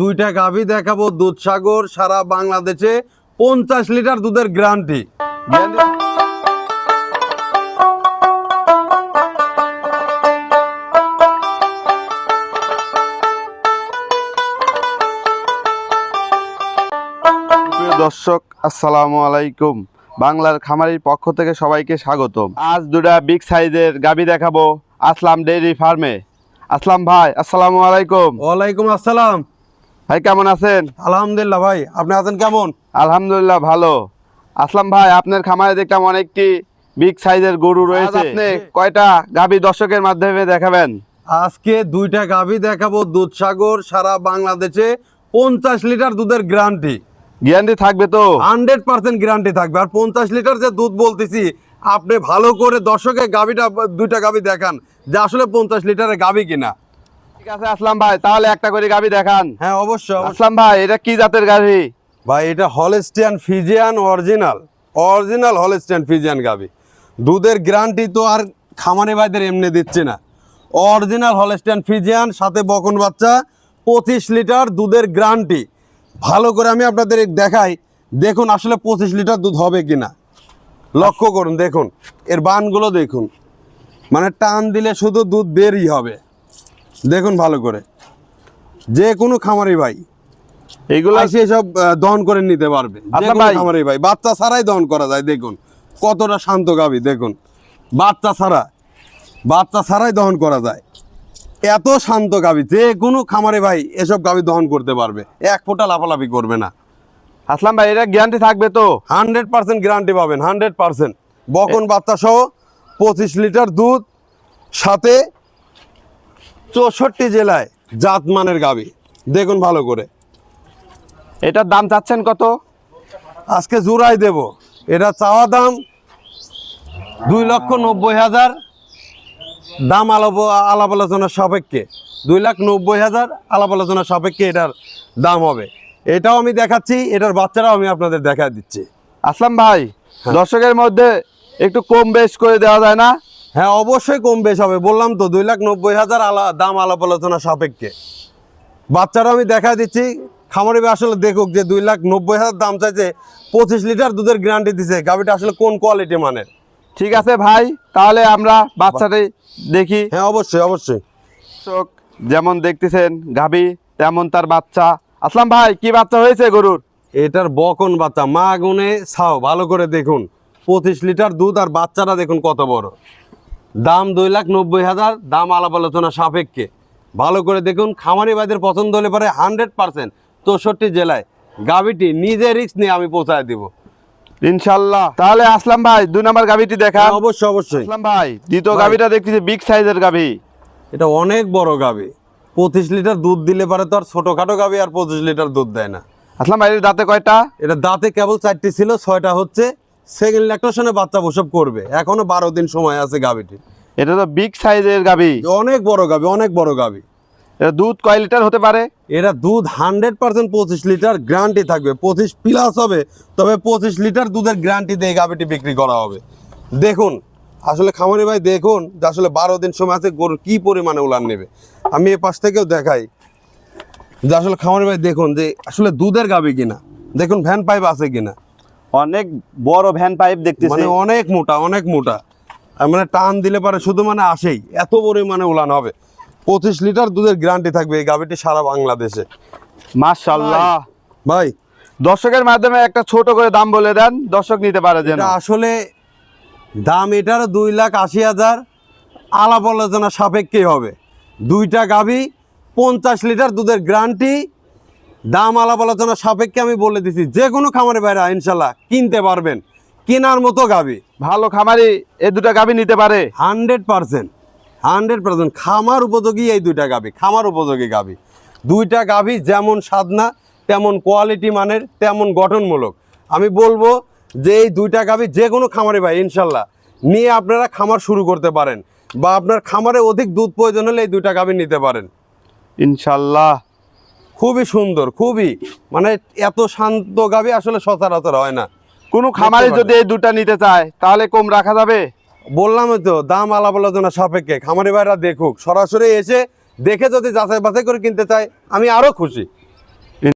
দুইটা গাভী দেখাবো দুধসাগর সারা বাংলাদেশে পঞ্চাশ লিটার দুধের গ্যারান্টি। প্রিয় দর্শক আসসালামু আলাইকুম। বাংলার খামারির পক্ষ থেকে সবাইকে স্বাগতম। আজ দুটা বিগ সাইজের গাবি দেখাবো আসলাম ডেইরি ফার্মে। আসলাম ভাই আসসালামু আলাইকুম। ওয়ালাইকুম আসসালাম। ভাই কেমন আছেন? আলহামদুলিল্লাহ ভাই আপনি আছেন কেমন? আলহামদুলিল্লাহ ভালো। আসলাম ভাই আপনার খামারে দেখলাম অনেকটি বিগ সাইজের গরু রয়েছে। আপনি? কয়টা গাবি দর্শকের মাধ্যমে দেখাবেন? আজকে দুইটা গাভী দেখাবো দুধসাগর সারা বাংলাদেশে পঞ্চাশ লিটার দুধের গ্যারান্টি। গ্যারান্টি থাকবে তো? হান্ড্রেড পার্সেন্ট গ্যারান্টি থাকবে। আর পঞ্চাশ লিটার যে দুধ বলতেছি আপনি ভালো করে দর্শকের গাভীটা দুইটা গাভী দেখান যে আসলে পঞ্চাশ লিটারের গাভী কিনা। ঠিক আছে আসলাম ভাই তাহলে একটা করে গাবি দেখান। হ্যাঁ অবশ্যই আসলাম ভাই এটা কি জাতের গাভি ভাই এটা Holstein Friesian original original Holstein Friesian গাবি। দুধের গ্যারান্টি তো আর খামারে ভাইদের এমনি দিচ্ছে না। অরিজিনাল হলেস্টিয়ান ফিজিয়ান সাথে বকন বাচ্চা পঁচিশ লিটার দুধের গ্যারান্টি ভালো করে আমি আপনাদের দেখাই দেখুন আসলে পঁচিশ লিটার দুধ হবে কিনা। লক্ষ্য করুন দেখুন এর বানগুলো দেখুন। মানে টান দিলে শুধু দুধ বেরই হবে। দেখুন ভালো করে। যে কোনো খামারি ভাই এগুলো এসে সব দহন করে নিতে পারবে। যে কোনো ভাই। খামারে ভাই বাচ্চা ছাড়াই দহন করা যায় দেখুন। কতটা শান্ত গাবি দেখুন। বাচ্চা ছাড়া বাচ্চা ছাড়াই দহন করা যায়। এত শান্ত গাবি যে কোনো খামারে ভাই এসব গাবি দহন করতে পারবে। এক ফোঁটা লাফালাফি করবে না। আসলাম ভাই এটা গ্যারান্টি থাকবে তো? হান্ড্রেড পার্সেন্ট গ্যারান্টি পাবেন হান্ড্রেড পার্সেন্ট। বকন বাচ্চা সহ পঁচিশ লিটার দুধ সাথে চৌষট্টি জেলায় জাতমানের গাবি। দেখুন ভালো করে। এটার দাম চাচ্ছেন কত? আজকে জোড়াই দেব। এটা চাওয়া দাম দুই লক্ষ নব্বই হাজার। দাম আলাপ আলাপ আলোচনার সাপেক্ষে। দুই লাখ নব্বই হাজার আলাপ আলোচনার সাপেক্ষে এটার দাম হবে। এটাও আমি দেখাচ্ছি এটার বাচ্চারাও আমি আপনাদের দেখা দিচ্ছি। আসলাম ভাই। দর্শকের মধ্যে একটু কম বেশ করে দেওয়া যায় না? হ্যাঁ অবশ্যই কম বেশ হবে। বললাম তো দুই লাখ নব্বই হাজার আলা দাম আলাপ আলোচনা সাপেক্ষে। বাচ্চারা আমি দেখা দিচ্ছি। খামারে আসলে দেখুক যে দুই লাখ নব্বই হাজার দাম চাইছে পঁচিশ লিটার দুধের গ্যারান্টি দিছে। গাভিটা আসলে কোন কোয়ালিটি মানের? ঠিক আছে ভাই তাহলে আমরা বাচ্চাটাই দেখি। হ্যাঁ অবশ্যই অবশ্যই। দর্শক যেমন দেখতেছেন গাভী তেমন তার বাচ্চা। আসলাম ভাই কি বাচ্চা হয়েছে গরুর? এটার বকন বাচ্চা। মা গুনে ছাও ভালো করে দেখুন। পঁচিশ লিটার দুধ আর বাচ্চাটা দেখুন কত বড়। দাম দুই লাখ নব্বই হাজার দাম আলাপ আলোচনা সাপেক্ষে। ভালো করে দেখুন খামারি ভাইদের পছন্দ হলে পারে হান্ড্রেড পার্সেন্ট চৌষট্টি জেলায় গাভিটি নিজে রিক্স নিয়ে আমি পৌঁছায় দিব। ইনশাল্লাহ। তাহলে আসলাম ভাই দুই নাম্বার গাভীটি দেখা হ্যাঁ, অবশ্যই অবশ্যই। আসলাম ভাই দ্বিতীয়। গাভীটা দেখতেছি বিগ সাইজের গাভী। এটা অনেক বড় গাভি। পঁচিশ লিটার দুধ দিলে পারে তো আর ছোটোখাটো গাভি আর পঁচিশ লিটার দুধ দেয় না। আসলাম ভাই দাঁতে কয়টা? এটা দাঁতে কেবল চারটি ছিল ছয়টা হচ্ছে সেকেন্ড ল্যাকটেশনে বাচ্চা প্রসব করবে। এখনও বারো দিন সময় আছে গাভিটির। এটা তো বিগ সাইজের গাভী। অনেক বড় গাভি অনেক বড় গাভি। এটা দুধ কয় লিটার হতে পারে? এরা দুধ হান্ড্রেড পার্সেন্ট পঁচিশ লিটার গ্যারান্টি থাকবে। পঁচিশ প্লাস হবে তবে পঁচিশ লিটার দুধের গ্যারান্টি দিয়ে গাভিটি বিক্রি করা হবে। দেখুন আসলে খামারি ভাই দেখুন যে আসলে বারো দিন সময় আছে গরু কি পরিমাণে উলান নেবে। আমি এ পাশ থেকেও দেখাই। যে আসলে খামারি ভাই দেখুন যে আসলে দুধের গাভি কিনা। দেখুন ভ্যান পাইপ আছে কিনা। অনেক বড় ভ্যান পাইপ দেখতেছি। মানে অনেক মোটা অনেক মোটা। মানে টান দিলে পারে শুধু মানে আসেই। এত পরিমাণে উলান হবে। পঁচিশ লিটার দুধের গ্যারান্টি থাকবে এই গাভিটি সারা বাংলাদেশে। মাশাল্লাহ। ভাই দর্শকের মাধ্যমে একটা ছোট করে দাম বলে দেন। দর্শক নিতে পারে যেন। আসলে দাম এটার দুই লাখ আশি হাজার। আলাপ আলোচনা সাপেক্ষেই হবে। দুইটা গাভি পঞ্চাশ লিটার দুধের গ্যারান্টি দাম আলাপ আলোচনা সাপেক্ষে আমি বলে দিছি যে কোনো খামারে বাইরা ইনশাল্লাহ কিনতে পারবেন। কেনার মতো গাভি ভালো খামারি এই দুটা গাভী নিতে পারে। হান্ড্রেড পার্সেন্ট হান্ড্রেড পার্সেন্ট খামার উপযোগী এই দুইটা গাভি খামার উপযোগী গাভি দুইটা গাভি যেমন সাধনা তেমন কোয়ালিটি মানের তেমন গঠনমূলক। আমি বলব যে এই দুইটা গাভি যে কোনো খামারে ভাই ইনশাল্লাহ নিয়ে আপনারা খামার শুরু করতে পারেন বা আপনার খামারে অধিক দুধ প্রয়োজন হলে এই দুইটা গাভি নিতে পারেন। ইনশাল্লাহ। খুবই সুন্দর খুবই। মানে এত শান্ত গাভী আসলে সচরাচর হয় না। কোনো খামারে যদি এই দুটা নিতে চায় তাহলে কম রাখা যাবে? বললামই তো দাম আলাপ আলোচনা সাপেক্ষে। খামারি ভাইরা দেখুক সরাসরি এসে দেখে যদি যাচাই বাছাই করে কিনতে চায় আমি আরও খুশি।